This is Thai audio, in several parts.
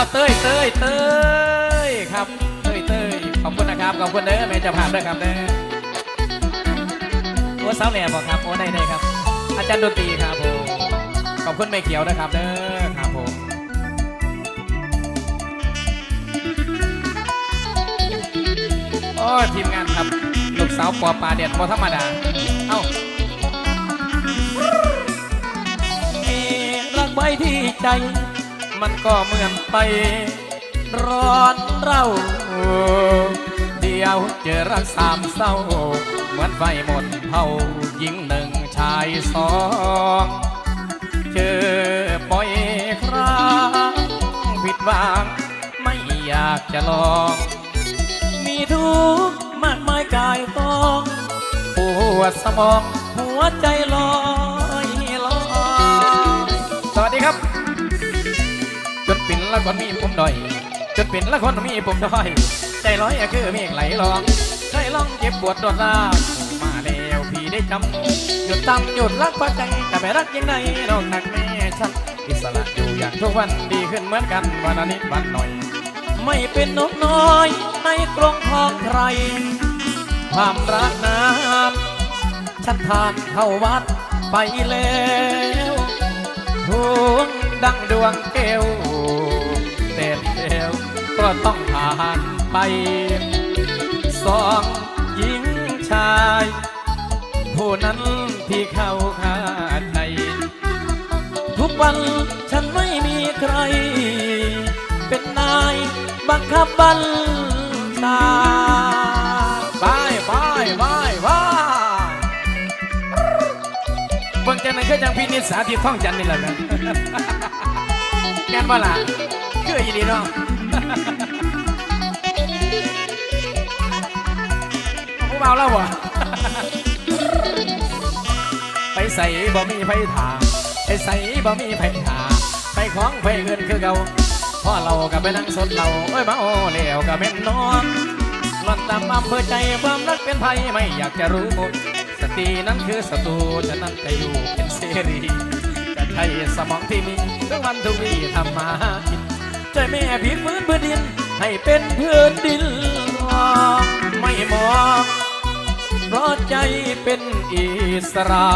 เอาเต้ยเต้ยเต้ยครับเต้ยเต้ยขอบคุณนะครับขอบคุณเด้อแม่จะผ่านด้วยครับเด้อโอ้สาวแหล่บอกครับโอ้ได้ได้ครับ อาจารย์ดนตรีครับผมขอบคุณแม่เขียวนะครับเด้อครับผมโอ้ทีมงานครับลูกสาวปอปลาเด็ดพอธรรมดาเอ้ามีรักไว้ที่ใจ มันก็เหมือนไป ร้อนเราเดียวเจอรักสามเศร้า เหมือนไฟหมดเผาหญิงหนึ่งชายสองเจอปล่อยครั้งผิดหวังไม่อยากจะลอง มีทุกข์มากมายกายต้องปวดสมองหัวใจลอยลอยสวัสดีครับ จนปิ่นละคนมีผมด้อยจนปิ่นละคนมีผมด้อยใจร้อยอะคือเมฆไหลลองเคยลองเจ็บปวดโดนลามาแล้วพี่ได้จำหยุดตำหยุดรักพระใจแต่ไม่รักยังไงนอกนักแม่ฉันอิสระอยู่อย่างทุกวันดีขึ้นเหมือนกันวันนิดวันหน่อย ไม่เป็นนกน้อยในกรงของใคร ความรักน้ำฉันผ่านเข้าวัดไปแล้วดวงดังดวงแก้วแต่แล้ว ก็ต้องผ่านไป สองหญิงชาย ผู้นั้นที่เข้าคาใจทุกวันฉันไม่มีใคร เป็นนายบังคับบัญชาบายบายบายบายเบิ่งจังนั้นคือจังพินิจสาธิตท่องจันนี่แหละนะแม่นบ่ล่ะคืออีนีเนาะ ผู้เบาแล้วบ่ไปใส่บ่มีไฟถาไปใส่บ่มีไฟถาไปของไฟเงินคือเก่าพ่อเราก็ไปนั่งสดเราเอ้ยมาโอ้แล้วก็เป็นนอนนอนตามอำเภอใจความรักเป็นภัยไม่อยากจะรู้หมดสตินั้นคือศัตรูฉะนั้นจะอยู่เป็นเสรีจะใช้สมองที่มีทุกวันทุกวี่ทำมา หากินใจแม่พิพื้นพื้นดิน ให้เป็นพื้นดินไม่มองเพราะใจเป็นอิสระ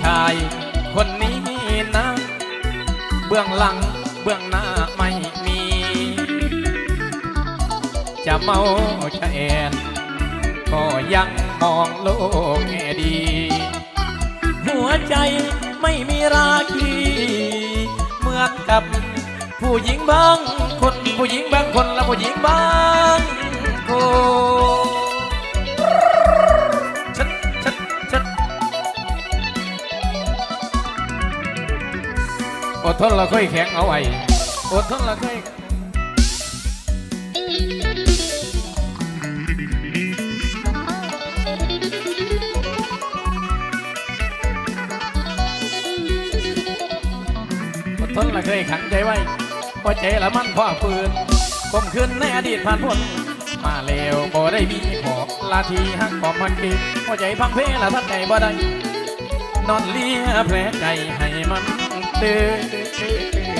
ชายคนนี้นะ เบื้องหลังเบื้องหน้าไม่มี จะเมาจะแอนก็ยังมองโลกแง่ดี หัวใจไม่มีราคี เหมือนกับ ผู้หญิงบางคนผู้หญิงบางคนและผู้หญิงบางคนชัดชัดชัดอดทนเราค่อยแข็งเอาไว้อดทนเราค่อยอดทนเราเคยขังใจไว้ พอใจละมันพ่อปืนก้มขึ้นในอดีตผ่านพ้นมาเร็วบ่ได้มีหอบลาทีหักขอบมันเก็บหัวใจพังเพละทัดใจบ่ได้นอนเลียแผลใจให้มันเตือน